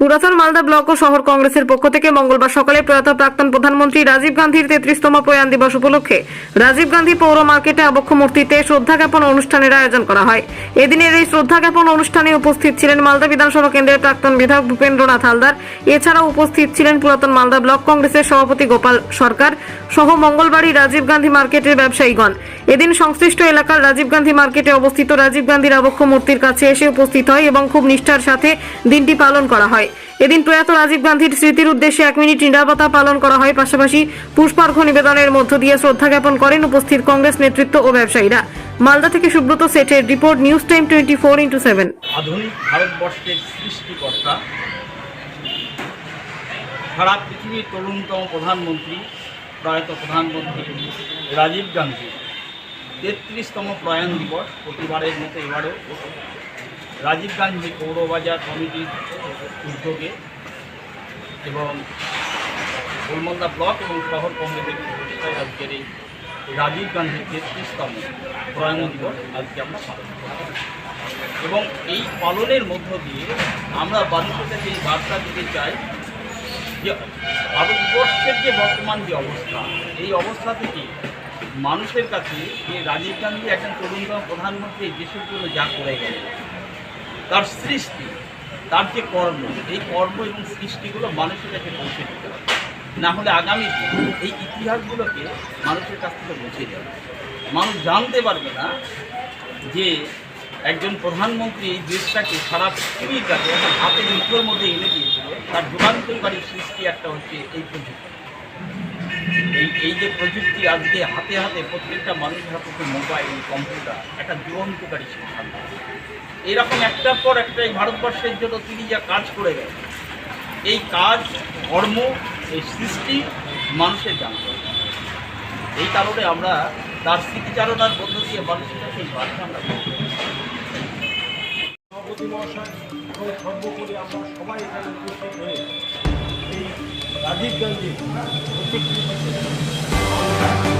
পুরাতন মালদা ব্লক ও শহর কংগ্রেসের পক্ষ থেকে মঙ্গলবার সকালে প্রয়াত প্রাক্তন প্রধানমন্ত্রী রাজীব গান্ধীর তেত্রিশতম প্রয়াণ দিবস উপলক্ষে রাজীব গান্ধী পৌর মার্কেটে আবক্ষ মূর্তিতে শ্রদ্ধা জ্ঞাপন অনুষ্ঠানের আয়োজন করা হয়। এদিনের এই শ্রদ্ধা জ্ঞাপন অনুষ্ঠানে উপস্থিত ছিলেন মালদা বিধানসভা কেন্দ্রের প্রাক্তন বিধায়ক ভূপেন্দ্রনাথ হালদার, এছাড়াও উপস্থিত ছিলেন পুরাতন মালদা ব্লক কংগ্রেসের সভাপতি গোপাল সরকার সহ মঙ্গলবারই রাজীব গান্ধী মার্কেটের ব্যবসায়ীগণ। এদিন সংশ্লিষ্ট এলাকার রাজীব গান্ধী মার্কেটে অবস্থিত রাজীব গান্ধীর আবক্ষ মূর্তির কাছে এসে উপস্থিত হয় এবং খুব নিষ্ঠার সাথে দিনটি পালন করা হয়। এদিন প্রয়াত রাজীব গান্ধীর স্মৃতির উদ্দেশ্যে এক মিনিট নিরাপত্তা পালন করা হয়। পাশাপাশি পুষ্পার্ঘ্য নিবেদনের মধ্য দিয়ে শ্রদ্ধা জ্ঞাপন করেন উপস্থিত কংগ্রেস নেতৃত্ব ও ব্যবসায়ীরা। মালদা থেকে সুব্রত সেটের report, news time twenty four into seven. আধুনিক ভারতবর্ষের সৃষ্টিকর্তা, সারা পৃথিবীর তরুণতম প্রধানমন্ত্রী, প্রয়াত প্রধানমন্ত্রী রাজীব গান্ধী। তেত্রিশতম প্রয়াণ দিবস প্রতিবারের মতো এবারও। রাজীব গান্ধী পৌরবাজার কমিটির উদ্যোগে এবং গোলমন্দা ব্লক এবং শহর কংগ্রেসের প্রচেষ্টায় আজকের এই রাজীব গান্ধীর তেত্রিশতম প্রয়াণ দিবস আজকে আমরা পালন এবং এই পালনের মধ্য দিয়ে আমরা মানুষের এই বার্তা দিতে চাই যে ভারতবর্ষের যে বর্তমান যে অবস্থা, এই অবস্থা থেকে মানুষের কাছে যে রাজীব গান্ধী একজন তরুণতম প্রধানমন্ত্রী দেশের জন্য যা করে গেলেন তার সৃষ্টি, তার যে কর্ম, এই কর্ম এবং সৃষ্টিগুলো মানুষের কাছে পৌঁছে দিতে হবে। না হলে আগামী এই ইতিহাসগুলোকে মানুষের কাছ থেকে মুছে যাবে মানুষ জানতে পারবে না যে একজন প্রধানমন্ত্রী এই দেশটাকে, সারা পৃথিবীর কাছে একটা হাতের মুঠোর মধ্যে এনে দিয়েছিল। তার যুগান্তকারী সৃষ্টি একটা হচ্ছে এই প্রযুক্তি। এই এই যে প্রযুক্তি আজকে হাতে হাতে প্রত্যেকটা মানুষের হাতে মোবাইল, কম্পিউটার, একটা যুগান্তকারী সিদ্ধান্ত এরকম একটার পর একটা এই ভারতবর্ষের জন্য তিনি যা কাজ করে গেছেন এই কাজ কর্ম এই সৃষ্টি মানুষের জানতে। এই কারণে আমরা তার স্মৃতিচারণার মধ্য দিয়ে মানুষের কাছে এই বার্তা আমরা সভাপতি মহাশয় আমরা সবাই এখানে উপস্থিত হয়ে এই রাজীব গান্ধী প্রতিকৃতিতে